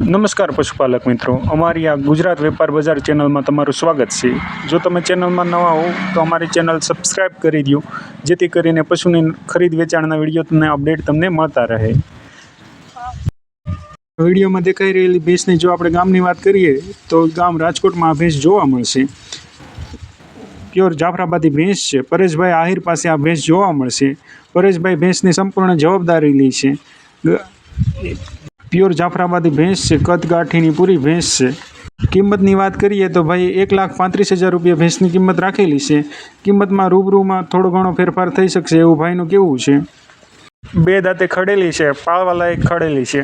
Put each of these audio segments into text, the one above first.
નમસ્કાર પશુપાલક મિત્રો. અમારી આ ગુજરાત વેપાર બજાર ચેનલમાં તમારું સ્વાગત છે. જો તમે ચેનલમાં નવા હો તો અમારી ચેનલ સબસ્ક્રાઇબ કરી દો જેથી કરીને પશુની ખરીદ વેચાણના વીડિયો તમને અપડેટ તમને મળતા રહે. વિડીયોમાં દેખાઈ રહેલી ભેંસની જો આપણે ગામની વાત કરીએ, તો ગામ રાજકોટમાં આ ભેંસ જોવા મળશે. પ્યોર જાફરાબાદી ભેંસ છે. પરેશભાઈ આહિર પાસે આ ભેંસ જોવા મળશે. પરેશભાઈ ભેંસની સંપૂર્ણ જવાબદારી લે છે. પ્યોર જાફરાબાદી ભેંસ છે, કદગાંઠીની પૂરી ભેંસ છે. કિંમતની વાત કરીએ તો ભાઈ એક લાખ પાંત્રીસ હજાર રૂપિયા ભેંસની કિંમત રાખેલી છે. કિંમતમાં રૂબરૂમાં થોડો ઘણો ફેરફાર થઈ શકશે એવું ભાઈનું કેવું છે. બે દાંતે ખડેલી છે પાળવા લાયક ખડેલી છે.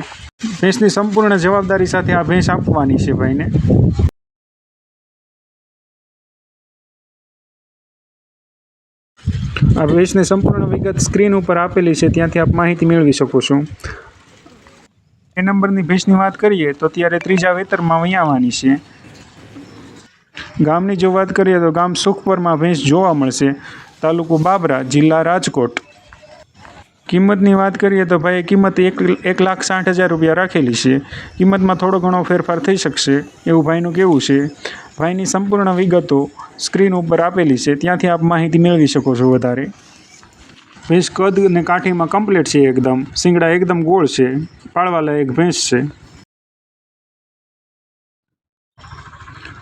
ભેંસની સંપૂર્ણ જવાબદારી સાથે આ ભેંસ આપવાની છે ભાઈને. આ ભેંસની સંપૂર્ણ વિગત સ્ક્રીન ઉપર આપેલી છે, ત્યાંથી આપ માહિતી મેળવી શકો છો. એ નંબરની ભેંસની વાત કરીએ તો ત્યારે ત્રીજા વેતરમાં વૈયાવાની છે. ગામની જો વાત કરીએ તો ગામ સુખપરમાં ભેંસ જોવા મળશે. તાલુકો બાબરા જિલ્લા રાજકોટ. કિંમતની વાત કરીએ તો ભાઈ કિંમત એક એક લાખ સાઠ હજાર રૂપિયા રાખેલી છે. કિંમતમાં થોડો ઘણો ફેરફાર થઈ શકશે એવું ભાઈનું કેવું છે. ભાઈની સંપૂર્ણ વિગતો સ્ક્રીન ઉપર આપેલી છે. ત્યાંથી આપ માહિતી મેળવી શકો છો વધારે. ભેંસ કદ અને કાઠીમાં કમ્પ્લીટ છે એકદમ. શિંગડા એકદમ ગોળ છે. પાળવાલાયક ભેંસ છે.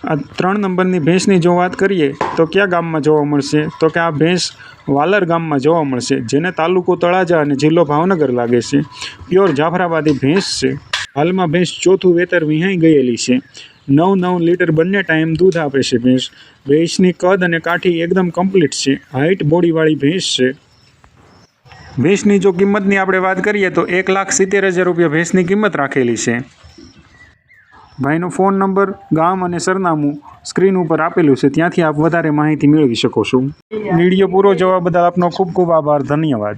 આ ત્રણ નંબરની ભેંસની જો વાત કરીએ, તો કયા ગામમાં જોવા મળશે? તો કે આ ભેંસ વાલર ગામમાં જોવા મળશે, જેને તાલુકો તળાજા અને જિલ્લો ભાવનગર લાગે છે. પ્યોર જાફરાબાદી ભેંસ છે. હાલમાં ભેંસ ચોથું વેતર વિહાઈ ગયેલી છે. નવ નવ લીટર બંને ટાઈમ દૂધ આપે છે ભેંસ. ભેંસની કદ અને કાઠી એકદમ કમ્પ્લીટ છે. હાઇટ બોડીવાળી ભેંસ છે. ભેંસની જો કિંમતની આપણે વાત કરીએ તો એક લાખ સિત્તેર હજાર રૂપિયા ભેંસની કિંમત રાખેલી છે. ભાઈનો ફોન નંબર, ગામ અને સરનામું સ્ક્રીન ઉપર આપેલું છે. ત્યાંથી આપ વધારે માહિતી મેળવી શકો છો. વીડિયો પૂરો જોવા બદલ આપનો ખૂબ ખૂબ આભાર. ધન્યવાદ.